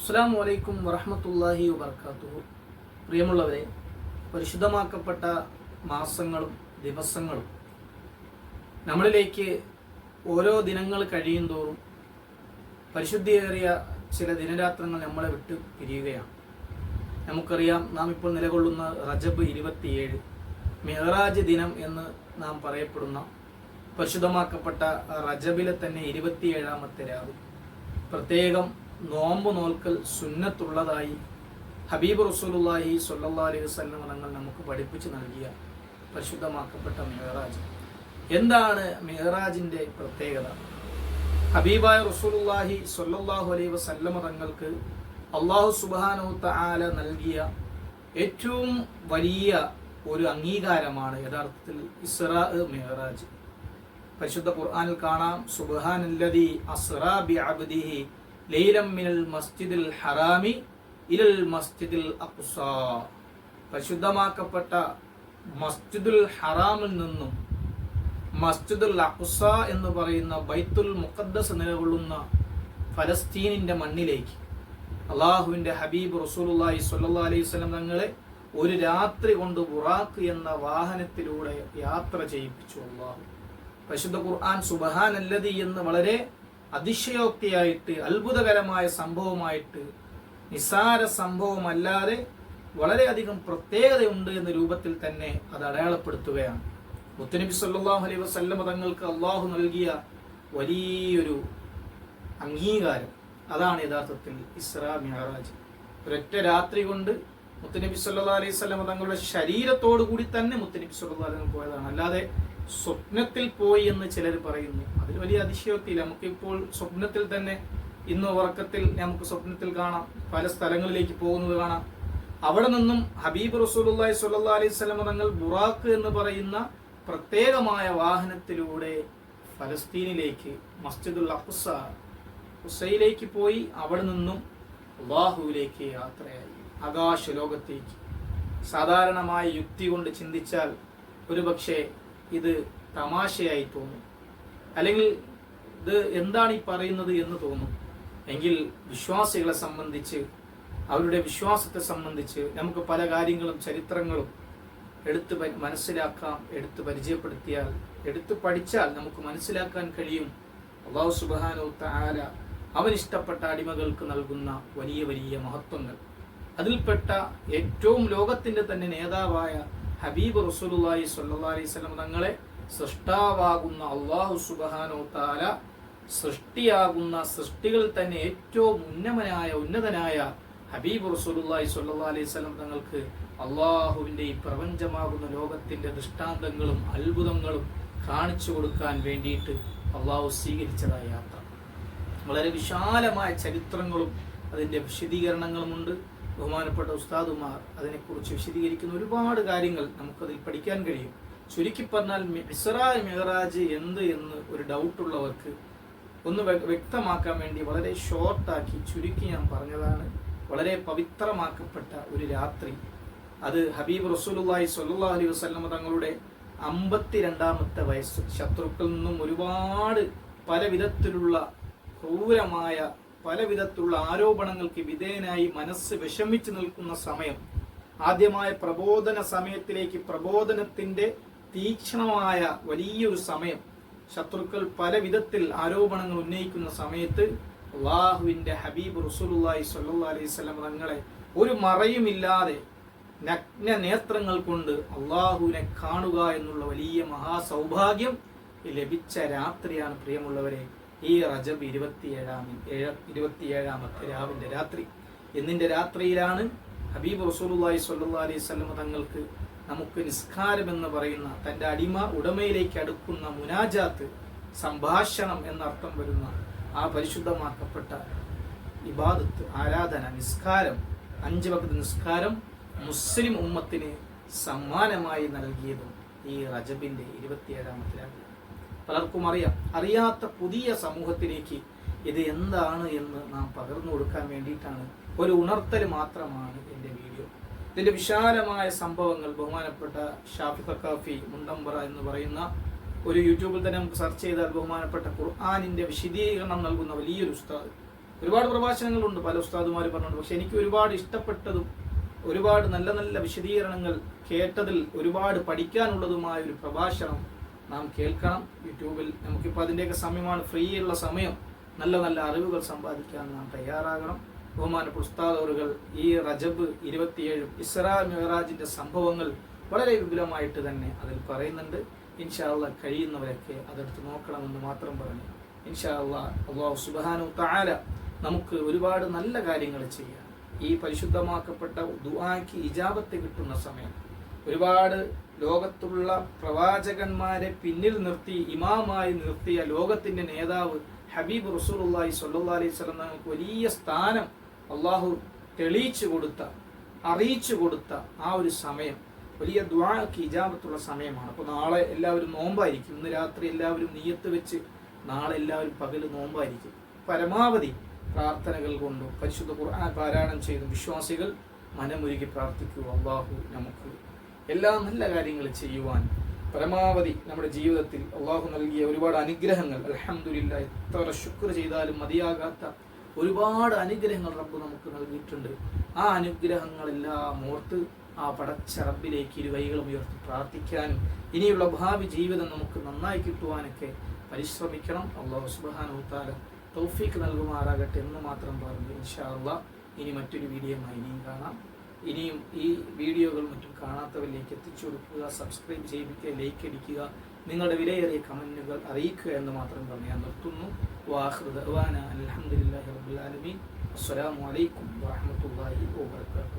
അസ്സാം വലൈക്കും വറഹമത്തല്ലാഹി വർക്കാത്തു പ്രിയമുള്ളവരെ പരിശുദ്ധമാക്കപ്പെട്ട മാസങ്ങളും ദിവസങ്ങളും നമ്മളിലേക്ക് ഓരോ ദിനങ്ങൾ കഴിയും തോറും പരിശുദ്ധിയേറിയ ചില ദിനരാത്രങ്ങൾ നമ്മളെ വിട്ട് പിരിയുകയാണ്. നമുക്കറിയാം നാം ഇപ്പോൾ നിലകൊള്ളുന്ന റജബ് ഇരുപത്തിയേഴ് മെഹറാജ് ദിനം എന്ന് നാം പറയപ്പെടുന്ന പരിശുദ്ധമാക്കപ്പെട്ട റജബിലെ തന്നെ ഇരുപത്തിയേഴാമത്തെ രാവ്. പ്രത്യേകം നോമ്പ് നോൽക്കൽ സുന്നത്തുള്ളതായി ഹബീബ് റസൂലുള്ളാഹി സ്വല്ലല്ലാഹി അലൈഹി വസല്ലം തങ്ങൾ നമുക്ക് പഠിപ്പിച്ച് നൽകിയ പരിശുദ്ധമാക്കപ്പെട്ട മെഹറാജ്. എന്താണ് മെഹറാജിന്റെ പ്രത്യേകത? ഹബീബായ റസൂലുള്ളാഹി സ്വല്ലല്ലാഹു അലൈഹി വസല്ലം തങ്ങൾക്ക് അള്ളാഹു സുബ്ഹാനഹു തആല നൽകിയ ഏറ്റവും വലിയ ഒരു അംഗീകാരമാണ് യഥാർത്ഥത്തിൽ ഇസ്രാ മെഹറാജ്. പരിശുദ്ധ ഖുർആനിൽ കാണാം സുബ്ഹാനല്ലദി അസ്റാ ബിഅബ്ദിഹി ലൈലം മിനൽ മസ്ജിദിൽ ഹറാമി ഇലൽ മസ്ജിദിൽ അഖ്സ പരിശുദ്ധമാക്കപ്പെട്ട മസ്ജിദുൽ ഹറാമിൽ നിന്നും മസ്ജിദുൽ അഖ്സ എന്ന് പറയുന്ന ബൈത്തുൽ മുഖദ്ദസ് നിലകൊള്ളുന്ന ഫലസ്തീനിന്റെ മണ്ണിലേക്ക് അള്ളാഹുവിന്റെ ഹബീബ് റസൂലുള്ളാഹി സ്വല്ലല്ലാഹി അലൈഹി വസല്ലം തങ്ങളെ ഒരു രാത്രി കൊണ്ട് ബുറാഖ് എന്ന വാഹനത്തിലൂടെ യാത്ര ചെയ്യിപ്പിച്ചു അള്ളാഹു. പരിശുദ്ധ ഖുർആൻ സുബഹാനല്ലതി എന്ന് വളരെ അതിശയോക്തിയായിട്ട് അത്ഭുതകരമായ സംഭവമായിട്ട് നിസാര സംഭവമല്ലാതെ വളരെയധികം പ്രത്യേകതയുണ്ട് എന്ന രൂപത്തിൽ തന്നെ അത് അടയാളപ്പെടുത്തുകയാണ്. മുത്തനബി സല്ലല്ലാഹു അലൈഹി വസല്ലമ തങ്ങൾക്ക് അള്ളാഹു നൽകിയ വലിയൊരു അംഗീകാരം. അതാണ് യഥാർത്ഥത്തിൽ ഇസ്രാ മിഹറാജ് ഒരൊറ്റ രാത്രി കൊണ്ട് മുത്തനബി സല്ലല്ലാഹു അലൈഹി വസല്ലം തങ്ങളുടെ ശരീരത്തോടു കൂടി തന്നെ മുത്തനബി സല്ലല്ലാഹു അലൈഹി വസല്ലം പോയതാണ്. അല്ലാതെ സ്വപ്നത്തിൽ പോയി എന്ന് ചിലർ പറയുന്നു. അതിൽ വലിയ അതിശയോക്തിയില്ല. നമുക്കിപ്പോൾ സ്വപ്നത്തിൽ തന്നെ ഇന്ന് ഉറക്കത്തിൽ നമുക്ക് സ്വപ്നത്തിൽ കാണാം. പല സ്ഥലങ്ങളിലേക്ക് പോകുന്നത് കാണാം. അവിടെ നിന്നും ഹബീബ് റസൂലുള്ളാഹി സ്വല്ലല്ലാഹു അലൈഹി വസല്ലം തങ്ങൾ ബുറാക്ക് എന്ന് പറയുന്ന പ്രത്യേകമായ വാഹനത്തിലൂടെ ഫലസ്തീനിലേക്ക് മസ്ജിദുൽ അഖ്സ ഹുസൈലേക്ക് പോയി അവിടെ നിന്നും അള്ളാഹുവിലേക്ക് യാത്രയായി. ആകാശ ലോകത്തേക്ക് സാധാരണമായ യുക്തി കൊണ്ട് ചിന്തിച്ചാൽ ഒരുപക്ഷെ ഇത് തമാശയായി തോന്നും. അല്ലെങ്കിൽ ഇത് എന്താണ് ഈ പറയുന്നത് എന്ന് തോന്നും. എങ്കിൽ വിശ്വാസികളെ സംബന്ധിച്ച് അവരുടെ വിശ്വാസത്തെ സംബന്ധിച്ച് നമുക്ക് പല കാര്യങ്ങളും ചരിത്രങ്ങളും എടുത്ത് മനസ്സിലാക്കാം എടുത്ത് പരിചയപ്പെടുത്തിയാൽ എടുത്ത് പഠിച്ചാൽ നമുക്ക് മനസ്സിലാക്കാൻ കഴിയും. അള്ളാഹു സുബാനോ താല അവൻ ഇഷ്ടപ്പെട്ട അടിമകൾക്ക് നൽകുന്ന വലിയ വലിയ മഹത്വങ്ങൾ. അതിൽപ്പെട്ട ഏറ്റവും ലോകത്തിന്റെ തന്നെ നേതാവായ ഹബീബ് റസൂലുള്ളാഹി സ്വല്ലല്ലാഹി അലൈഹി വസല്ലം തങ്ങളെ സൃഷ്ടാവാകുന്ന അള്ളാഹു സുബ്ഹാനഹു താല സൃഷ്ടിയാകുന്ന സൃഷ്ടികൾ തന്നെ ഏറ്റവും ഉന്നമനായ ഉന്നതനായ ഹബീബ് റസൂലുള്ളാഹി സ്വല്ലല്ലാഹി അലൈഹി വസല്ലം തങ്ങൾക്ക് അള്ളാഹുവിന്റെ ഈ പ്രപഞ്ചമാകുന്ന ലോകത്തിന്റെ ദൃഷ്ടാന്തങ്ങളും അത്ഭുതങ്ങളും കാണിച്ചു കൊടുക്കാൻ വേണ്ടിയിട്ട് അള്ളാഹു സ്വീകരിച്ചതായ യാത്ര. വളരെ വിശാലമായ ചരിത്രങ്ങളും അതിന്റെ വിശദീകരണങ്ങളുമുണ്ട്. ബഹുമാനപ്പെട്ട ഉസ്താദുമാർ അതിനെക്കുറിച്ച് വിശദീകരിക്കുന്ന ഒരുപാട് കാര്യങ്ങൾ നമുക്കതിൽ പഠിക്കാൻ കഴിയും. ചുരുക്കി പറഞ്ഞാൽ മിസ്റാ മെഹറാജ് എന്ത് എന്ന് ഒരു ഡൗട്ടുള്ളവർക്ക് ഒന്ന് വ്യക്തമാക്കാൻ വേണ്ടി വളരെ ഷോർട്ടാക്കി ചുരുക്കി ഞാൻ പറഞ്ഞതാണ്. വളരെ പവിത്രമാക്കപ്പെട്ട ഒരു രാത്രി. അത് ഹബീബ് റസൂലുള്ളാഹി സ്വല്ലല്ലാഹു അലൈഹി വസല്ലമ തങ്ങളുടെ അമ്പത്തിരണ്ടാമത്തെ വയസ്സ്. ശത്രുക്കളിൽ നിന്നും ഒരുപാട് പല വിധത്തിലുള്ള ക്രൂരമായ പല വിധത്തിലുള്ള ആരോപണങ്ങൾക്ക് വിധേയനായി മനസ്സ് വിഷമിച്ചു നിൽക്കുന്ന സമയം ആദ്യമായ പ്രബോധന സമയത്തിലേക്ക് പ്രബോധനത്തിന്റെ തീക്ഷണമായ വലിയൊരു സമയം ശത്രുക്കൾ പല വിധത്തിൽ ആരോപണങ്ങൾ ഉന്നയിക്കുന്ന സമയത്ത് അള്ളാഹുവിന്റെ ഹബീബ് റസൂലുള്ളാഹി സ്വല്ലല്ലാഹി അലൈഹി തങ്ങളെ ഒരു മറയുമില്ലാതെ നഗ്ന നേത്രങ്ങൾ കൊണ്ട് അള്ളാഹുവിനെ കാണുക എന്നുള്ള വലിയ മഹാസൗഭാഗ്യം ലഭിച്ച രാത്രിയാണ് പ്രിയമുള്ളവരെ. ഈ റജബ് ഇരുപത്തിയേഴാം ഇരുപത്തിയേഴാമത്തെ രാവിന്റെ രാത്രി. എന്നിന്റെ രാത്രിയിലാണ് ഹബീബ് റസൂലുള്ളാഹി സ്വല്ലല്ലാഹി അലൈഹി വസല്ലം തങ്ങൾക്ക് നമുക്ക് നിസ്കാരം എന്ന് പറയുന്ന തന്റെ അടിമ ഉടമയിലേക്ക് അടുക്കുന്ന മുനാജാത്ത് സംഭാഷണം എന്നർത്ഥം വരുന്ന ആ പരിശുദ്ധമാക്കപ്പെട്ട ഇബാദത്ത് ആരാധന നിസ്കാരം അഞ്ച് വക്ത നിസ്കാരം മുസ്ലിം ഉമ്മത്തിന് സമ്മാനമായി നൽകിയതും ഈ റജബിന്റെ ഇരുപത്തിയേഴാമത്തെ രാവിലെ. പലർക്കും അറിയാം. അറിയാത്ത പുതിയ സമൂഹത്തിലേക്ക് ഇത് എന്താണ് എന്ന് നാം പകർന്നു കൊടുക്കാൻ വേണ്ടിയിട്ടാണ് ഒരു ഉണർത്തൽ മാത്രമാണ് എന്റെ വീഡിയോ. ഇതിന്റെ വിശാലമായ സംഭവങ്ങൾ ബഹുമാനപ്പെട്ട ഷാഫി തക്കാഫി മുണ്ടംബറ എന്ന് പറയുന്ന ഒരു യൂട്യൂബിൽ തന്നെ നമുക്ക് സെർച്ച് ചെയ്താൽ ബഹുമാനപ്പെട്ട ഖുർആാനിന്റെ വിശദീകരണം നൽകുന്ന വലിയൊരു ഉസ്താദ്. ഒരുപാട് പ്രഭാഷണങ്ങളുണ്ട് പല ഉസ്താദുമാർ പറഞ്ഞിട്ടുണ്ട് പക്ഷെ എനിക്ക് ഒരുപാട് ഇഷ്ടപ്പെട്ടതും ഒരുപാട് നല്ല നല്ല വിശദീകരണങ്ങൾ കേട്ടതിൽ ഒരുപാട് പഠിക്കാനുള്ളതുമായ ഒരു പ്രഭാഷണം നാം കേൾക്കണം. യൂട്യൂബിൽ നമുക്കിപ്പോൾ അതിന്റെയൊക്കെ സമയമാണ്. ഫ്രീ ഉള്ള സമയം. നല്ല നല്ല അറിവുകൾ സമ്പാദിക്കാൻ നാം തയ്യാറാകണം. ബഹുമാനപ്പെട്ട ഉസ്താദ് ഈ റജബ് ഇരുപത്തിയേഴും ഇസ്രാ മെഹറാജിന്റെ സംഭവങ്ങൾ വളരെ വിപുലമായിട്ട് തന്നെ അതിൽ പറയുന്നുണ്ട്. ഇൻഷാല്ല കഴിയുന്നവരൊക്കെ അതെടുത്ത് നോക്കണമെന്ന് മാത്രം പറഞ്ഞു. ഇൻഷാല്ല അള്ളാഹു സുബാനു താര നമുക്ക് ഒരുപാട് നല്ല കാര്യങ്ങൾ ചെയ്യാം. ഈ പരിശുദ്ധമാക്കപ്പെട്ട ദുആക്ക് ഇജാബത്ത് കിട്ടുന്ന സമയം. ഒരുപാട് ലോകത്തുള്ള പ്രവാചകന്മാരെ പിന്നിൽ നിർത്തി ഇമാമായി നിർത്തിയ ലോകത്തിന്റെ നേതാവ് ഹബീബ് റസൂലുള്ളാഹി സല്ലാ അലൈഹി സ്വലം വലിയ സ്ഥാനം അള്ളാഹു തെളിയിച്ചു കൊടുത്ത അറിയിച്ചു കൊടുത്ത ആ ഒരു സമയം വലിയ ദ്വാക്ക് ഇജാമത്തുള്ള സമയമാണ്. അപ്പോൾ നാളെ എല്ലാവരും നോമ്പായിരിക്കും. ഇന്ന് രാത്രി എല്ലാവരും നീയത്ത് വെച്ച് നാളെ എല്ലാവരും പകൽ നോമ്പായിരിക്കും. പരമാവധി പ്രാർത്ഥനകൾ കൊണ്ടും പരിശുദ്ധ ഖുർആൻ പാരായണം ചെയ്തും വിശ്വാസികൾ മനമൊരുക്കി പ്രാർത്ഥിക്കൂ. അള്ളാഹു നമുക്ക് എല്ലാ നല്ല കാര്യങ്ങൾ ചെയ്യുവാൻ പരമാവധി നമ്മുടെ ജീവിതത്തിൽ അള്ളാഹു നൽകിയ ഒരുപാട് അനുഗ്രഹങ്ങൾ. അലഹമില്ല എത്ര ശുക്ർ ചെയ്താലും മതിയാകാത്ത ഒരുപാട് അനുഗ്രഹങ്ങൾ റബ്ബ് നമുക്ക് നൽകിയിട്ടുണ്ട്. ആ അനുഗ്രഹങ്ങളെല്ലാം ഓർത്ത് ആ പടച്ച റബ്ബിലേക്ക് ഇരുവൈകളും ഉയർത്തി പ്രാർത്ഥിക്കാനും ഇനിയുള്ള ഭാവി ജീവിതം നമുക്ക് നന്നായി കിട്ടുവാനൊക്കെ പരിശ്രമിക്കണം. അള്ളാഹു സുബാനുത്താല തൗഫീക്ക് നൽകുമാറാകട്ടെ എന്ന് മാത്രം പറഞ്ഞു ഇൻഷാ അള്ളാഹ് ഇനി മറ്റൊരു വീഡിയോയുമായി ഇനിയും കാണാം. ഇനിയും ഈ വീഡിയോകൾ മറ്റും കാണാത്തവരിലേക്ക് എത്തിച്ചു കൊടുക്കുക സബ്സ്ക്രൈബ് ചെയ്യിപ്പിക്കുക ലൈക്ക് അടിക്കുക നിങ്ങളുടെ വിലയേറിയ കമന്റുകൾ അറിയിക്കുക എന്ന് മാത്രം പറഞ്ഞ് ഞാൻ നിർത്തുന്നു. വാഹൃദ് അലഹമുല്ലാ റബുലാലമീൻ അസ്സലാമു അലൈക്കും വാഹമത്തല്ലാഹി വാബർക്കാത്തു